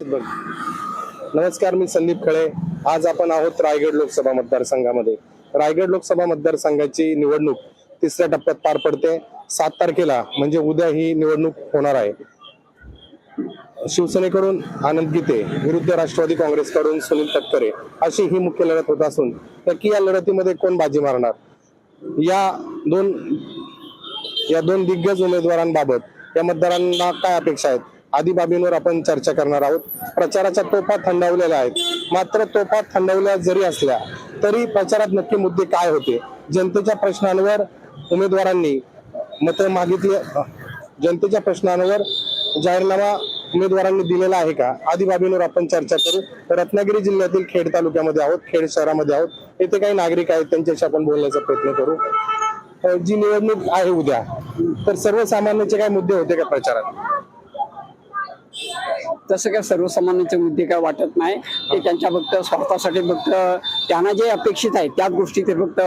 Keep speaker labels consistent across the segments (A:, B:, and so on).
A: नमस्कार मी संदीप खळे. आज आपण आहोत रायगड लोकसभा मतदारसंघामध्ये. रायगड लोकसभा मतदारसंघाची निवडणूक तिसऱ्या टप्प्यात पार पडते. सात तारखेला म्हणजे उद्या ही निवडणूक होणार आहे. शिवसेनेकडून आनंद गीते विरुद्ध राष्ट्रवादी काँग्रेसकडून सुनील तटकरे अशी ही मुख्य लढत होत असून नक्की या लढतीमध्ये कोण बाजी मारणार? या दोन या दोन दिग्गज उमेदवारांबाबत या मतदारांना काय अपेक्षा आहेत? आदी बाबींवर आपण चर्चा करणार आहोत. प्रचाराच्या तोफा थंडावलेल्या आहेत मात्र तोफा थंडावल्या जरी असल्या तरी प्रचारात नक्की मुद्दे काय होते? जनतेच्या प्रश्नांवर उमेदवारांनी मतं मागितली जनतेच्या प्रश्नांवर जाहीरनामा उमेदवारांनी दिलेला आहे का? आदी बाबींवर आपण चर्चा करू. रत्नागिरी जिल्ह्यातील खेड तालुक्यामध्ये आहोत खेड शहरामध्ये आहोत. येथे काही नागरिक आहेत त्यांच्याशी आपण बोलण्याचा प्रयत्न करू. जी निवडणूक आहे उद्या तर सर्वसामान्यांचे काय मुद्दे होते का प्रचारात?
B: तसं काय सर्वसामान्यांचे मुद्दे काय वाटत नाही. ते त्यांच्या फक्त स्वार्थासाठी फक्त त्यांना जे अपेक्षित आहे त्याच गोष्टी ते फक्त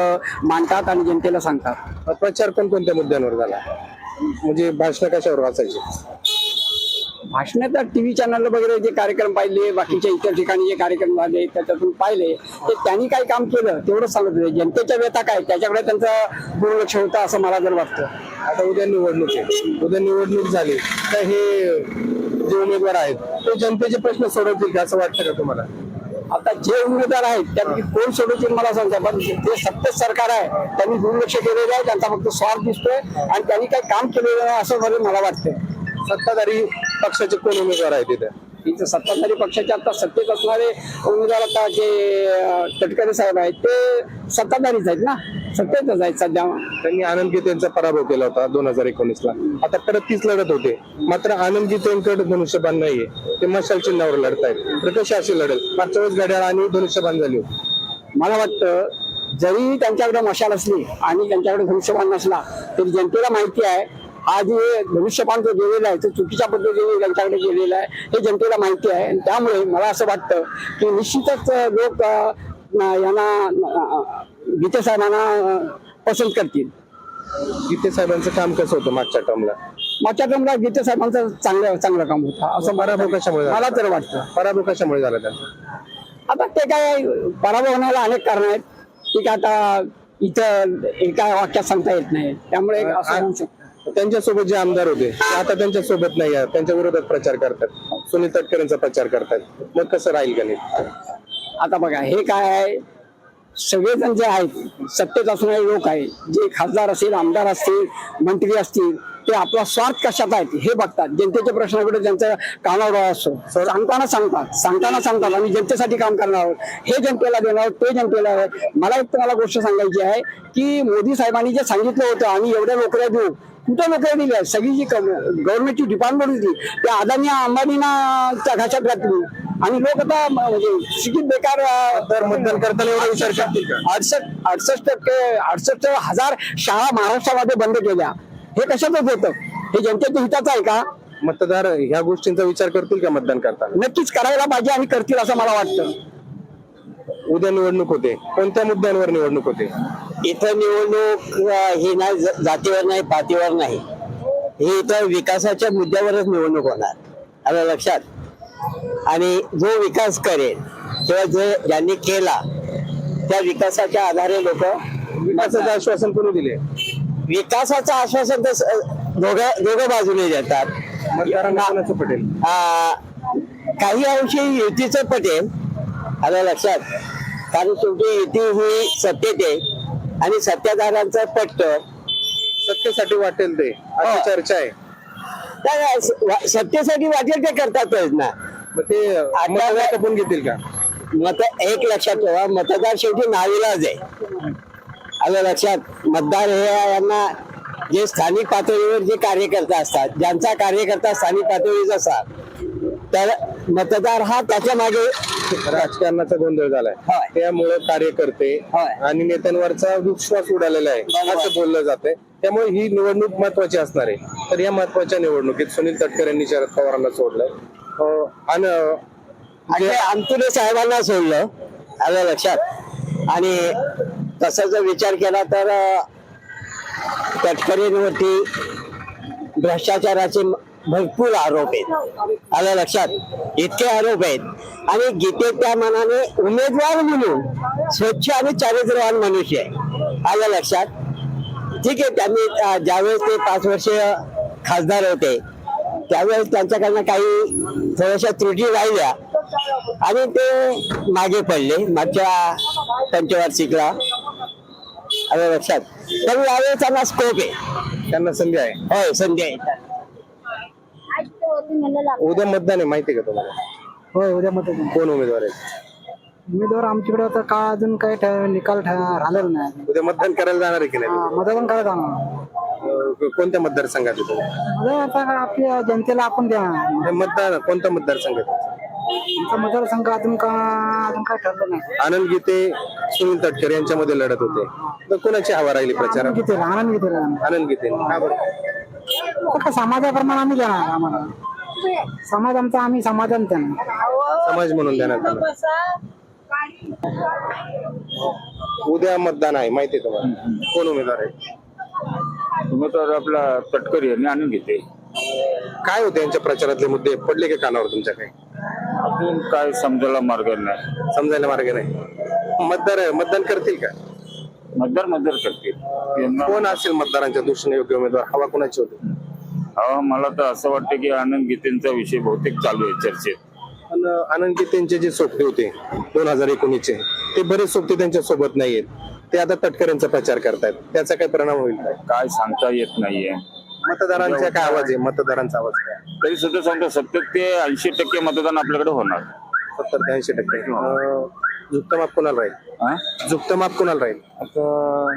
B: मांडतात आणि जनतेला सांगतात.
A: प्रचार कोणकोणत्या मुद्द्यांवर झाला? म्हणजे भाषण कशावर वाचायचे?
B: भाषण तर टीव्ही चॅनल वगैरे जे कार्यक्रम पाहिले बाकीच्या इतर ठिकाणी जे कार्यक्रम झाले त्याच्यातून पाहिले ते त्यांनी काही काम केलं तेवढं सांगत होते. जनतेच्या व्यथा काय? त्याच्याकडे त्यांचं दुर्लक्ष होतं असं मला जर वाटतं.
A: आता उद्या निवडणूक आहे. उद्या निवडणूक झाली. तर हे जे उमेदवार आहेत ते जनतेचे प्रश्न सोडवतील का असं वाटतं का तुम्हाला?
B: आता जे उमेदवार आहेत त्यापैकी कोण सोडवतील मला सांगता पण जे सत्तेत सरकार आहे त्यांनी दुर्लक्ष केलेलं आहे त्यांचा फक्त स्वार्थ दिसतोय आणि त्यांनी काही काम केलेलं नाही असं मला मला वाटतंय.
A: सत्ताधारी पक्षाचे कोण उमेदवार आहेत तिथे
B: इथं सत्ताधारी पक्षाचे आता सत्तेत असणारे उमेदवार आता जे तटकरे साहेब आहेत ते सत्ताधारीच आहेत ना? सत्तेतच आहेत सध्या.
A: त्यांनी आनंद गीते यांचा पराभव केला होता दोन हजार एकोणीस ला आता परत तीच लढत होते. मात्र आनंद गीते यांकडे धनुष्यबाण नाहीये. ते मशाल चिन्हावर लढतायत. तर कशी अशी लढत मागच्या वेळेस घड्याळ आणि धनुष्यबाण झाली होती.
B: मला वाटतं जरी त्यांच्याकडे मशाल असली आणि त्यांच्याकडे धनुष्यबाण नसला तरी जनतेला माहिती आहे हा जे धनुष्यबाण जो गेलेला आहे तो चुकीच्या पद्धतीने त्यांच्याकडे गेलेला आहे हे जनतेला माहिती आहे. आणि त्यामुळे मला असं वाटतं की निश्चितच लोक यांना गीते साहेबांना पसंत करतील.
A: गीते साहेबांचं काम कसं होतं मागच्या टर्मला?
B: मागच्या टर्मला गीते साहेबांचं चांगलं चांगलं काम होतं. असं
A: पराभव कशामुळे झाला?
B: मला तर वाटतं.
A: पराभव कशामुळे झाला त्यांचा
B: आता ते काय पराभव होण्याला अनेक कारण आहेत. की काय आता इथं एका वाक्यात सांगता येत नाही. त्यामुळे असं होऊ शकतं.
A: त्यांच्यासोबत जे आमदार होते ते आता त्यांच्यासोबत नाही आहेत. त्यांच्या विरोधात प्रचार करतात. सुनील तटकरेंचा प्रचार करतात. मग कसं राहील गणित?
B: आता बघा हे काय आहे? सगळेजण जे आहेत सत्तेत असणारे लोक आहेत जे खासदार असतील आमदार असतील मंत्री असतील ते आपला स्वार्थ कशात आहेत हे बघतात. जनतेच्या प्रश्नाकडे त्यांचा कानावर असतो. सांगताना सांगतात. सांगताना सांगतात. आणि जनतेसाठी काम करणार आहोत. हे जनतेला देणार आहोत, ते जनतेला मला एक तुम्हाला गोष्ट सांगायची आहे की मोदी साहेबांनी जे सांगितलं होतं आम्ही एवढ्या नोकऱ्या देऊ. कुठं नोकऱ्या दिल्या? सगळी जी गव्हर्नमेंटची डिपार्टमेंट होती त्या अदानी अंबानीना घाशात घातली. आणि लोक आता म्हणजे शिकित बेकार
A: तर मतदान करताना एवढा विचार करतील
B: अडसष्ट अडसष्ट टक्के अडसष्ट हजार शाळा महाराष्ट्रामध्ये बंद केल्या. हे कशातच होतं? हे जनतेच्या हिताचं आहे का?
A: मतदार ह्या गोष्टींचा विचार करतील का मतदान करताना?
B: नक्कीच करायला पाहिजे आणि करतील असं मला वाटतं.
A: उद्या निवडणूक होते. कोणत्या मुद्द्यांवर निवडणूक होते?
C: इथं निवडणूक अं, ही नाही ज- जातीवर नाही पातीवर नाही. ही इथं विकासाच्या मुद्द्यावरच निवडणूक होणार. आलं लक्षात? आणि जो विकास करेल किंवा जे ज्यांनी केला त्या विकासाच्या आधारे लोक
A: विकासाचं आश्वासन कोणी दिले
C: विकासाचं आश्वासन तर दोघं दोघं बाजूने देतात.
A: मतदारांना पटेल?
C: काही अंशी युतीचं पटेल. आलं लक्षात. कारण शेवटी युती ही सत्तेत आहे आणि सत्ताधाऱ्यांचं पटतं
A: सत्तेसाठी वाटेल ते अशी
C: हो.
A: चर्चा आहे.
C: सत्तेसाठी वाटेल ते करतातच ना.
A: मग ते मतदार घेतील का?
C: मत एक लक्षात ठेवा मतदार शेवटी नाविलाज आहे. आलं लक्षात? मतदार हे यांना जे स्थानिक पातळीवर जे कार्यकर्ता असतात ज्यांचा कार्यकर्ता स्थानिक पातळीचा असतात तर मतदार हा त्याच्यामागे
A: राजकारणाचा गोंधळ झालाय. त्यामुळे कार्यकर्ते. आणि नेत्यांवरचा विश्वास उडालेला आहे. असं बोललं जातंय. त्यामुळे ही निवडणूक महत्वाची असणार आहे. तर या महत्त्वाच्या निवडणुकीत सुनील तटकरे यांनी शरद पवारांना सोडलंय. आणि
C: म्हणजे अंतुले साहेबांना सोडलं. आलं लक्षात. आणि तसा जर विचार केला तर तटकरेंवरती भ्रष्टाचाराचे भरपूर आरोप आहेत. आलं लक्षात? इतके आरोप आहेत. आणि गीते त्या मनाने उमेदवार म्हणून स्वच्छ आणि चारित्र्यवान मनुष्य आहे. आलं लक्षात? ठीक आहे त्यांनी ज्यावेळेस ते पाच वर्ष खासदार होते त्यावेळेस त्यांच्याकडनं काही थोड्याशा त्रुटी राहिल्या. आणि ते मागे पडले मागच्या पंचवार्षिकला. आलं लक्षात. तर यावेळेस त्यांना स्कोप आहे.
A: त्यांना संधी आहे.
C: होय संधी आहे.
A: उद्या मतदान आहे माहिती आहे का तुम्हाला?
B: होय उद्या मतदान
A: कोण उमेदवार आहेत
B: उमेदवार आमच्याकडे आता का अजून काही ठा- निकाल ठा- झालेला नाही.
A: उद्या मतदान करायला जाणार आहे की नाही?
B: हा, मतदान करायला जाणार.
A: कोणत्या मतदारसंघात
B: मतदान आता आपल्या जनतेला आपण देणार
A: हे मतदान कोणता मतदारसंघ आहे?
B: आमचा मतदारसंघ अजून का अजून काय ठरलं नाही.
A: आनंद गीते सुनील तटकरे यांच्यामध्ये लढत होते. तर कोणाची हवा राहिली प्रचारात?
B: किती आनंद किती
A: आनंद गीते. का बरं?
B: समाजाप्रमाणे आम्ही देणार आम्हाला. समाज आमचा आम्ही समाधान त्यांना
A: समाज म्हणून देण्यात आलं उद्या मतदान आहे माहिती आहे तुम्हाला. कोण उमेदवार आहे?
D: उमेदवार आपला तटकरी यांनी आणून घेते
A: काय होते यांच्या प्रचारातले मुद्दे? पडले का कानावर तुमच्या काही?
D: अजून काय समजायला मार्ग नाही.
A: समजायला मार्ग नाही. मतदार मतदान करतील का?
D: मतदार मतदार करतील.
A: कोण असेल मतदारांच्या दृष्टीने योग्य उमेदवार? हवा कोणाची होती?
D: हा मला तर असं वाटतं की आनंद गीतेंचा विषय बहुतेक चालू आहे चर्चेत.
A: पण आनंद गीतेंचे जे सोबते होते दोन हजार एकोणीसचे ते बरेच सोबते त्यांच्यासोबत नाहीयेत. ते आता तटकऱ्यांचा प्रचार करतायत. त्याचा काय परिणाम होईल काय?
D: काय सांगता येत नाहीये.
A: मतदारांचा काय आवाज आहे? मतदारांचा आवाज काय?
D: तरी सुद्धा सांगतो सत्तर ते ऐंशी टक्के मतदान आपल्याकडे होणार.
A: सत्तर ते ऐंशी टक्के. अं, झुकतं माप कोणाला राहील?
D: हा?
A: झुकतं माप कोणाला राहील?
D: आता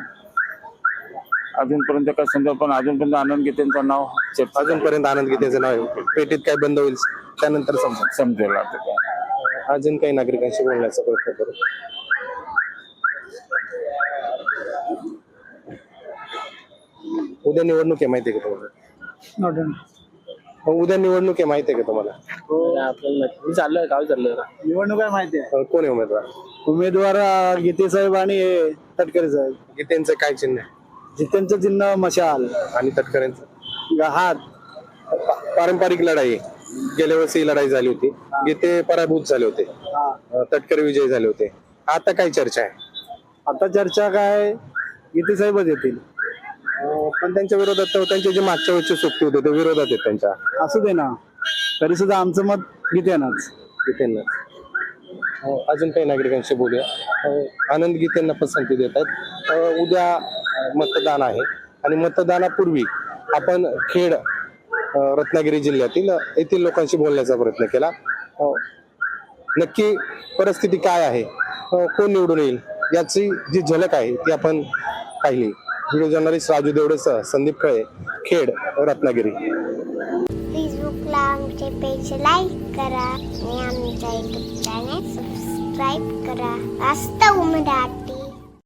D: अजूनपर्यंत काय समजा पण अजूनपर्यंत आनंद गीतेंचं नाव. चर्चा
A: अजूनपर्यंत आनंद गीतेचं नाव. आहे पेटीत काय बंद होईल त्यानंतर समजा
D: समजेल आता काय.
A: अजून काही नागरिकांशी बोलण्याचा प्रयत्न करू. उद्या निवडणूक आहे माहिती आहे का तुम्हाला? मग उद्या निवडणूक आहे माहिती आहे का तुम्हाला?
B: चाललं गाव चाललं निवडणूक आहे माहिती आहे.
A: अं, कोण आहे उमेदवार?
B: उमेदवार अं, गीते साहेब आणि हे तटकरे साहेब.
A: गीतेंचं काय चिन्ह आहे?
B: जितेंचं चिन्ह मशाल.
A: आणि तटकऱ्यांचं
B: हात.
A: पा- पारंपरिक लढाई. गेल्या वर्षी ही लढाई झाली होती. गीते पराभूत झाले होते. अं, तटकरे विजयी झाले होते. आता काय चर्चा आहे?
B: आता चर्चा काय? गीते साहेबच येतील.
A: अं, पण त्यांच्या विरोधात तर त्यांचे जे मागच्या वर्षी सुट्टी होते ते विरोधात आहेत त्यांच्या.
B: असू दे ना. तरी सुद्धा आमचं मत गीतेनाच.
A: गीतेंना अं, अजून काही नागरिकांशी बोलूया. अं, आनंद गीतेंना पसंती देत आहेत. अं, उद्या मतदान आहे. आणि मतदानापूर्वी आपण खेड रत्नागिरी जिल्ह्यातील येथील लोकांशी बोलण्याचा प्रयत्न केला. नक्की परिस्थिती काय आहे? कोण निवडून येईल? याची जी झलक आहे ती आपण पाहिली. व्हिडिओ जर्नलिस्ट राजू देवडेसह संदीप खळे खेड रत्नागिरी.
E: फेसबुकला आमचे पेज लाईक करा आणि आमच्या युट्यूब चॅनल सबस्क्राईब करा. वास्तव मराठी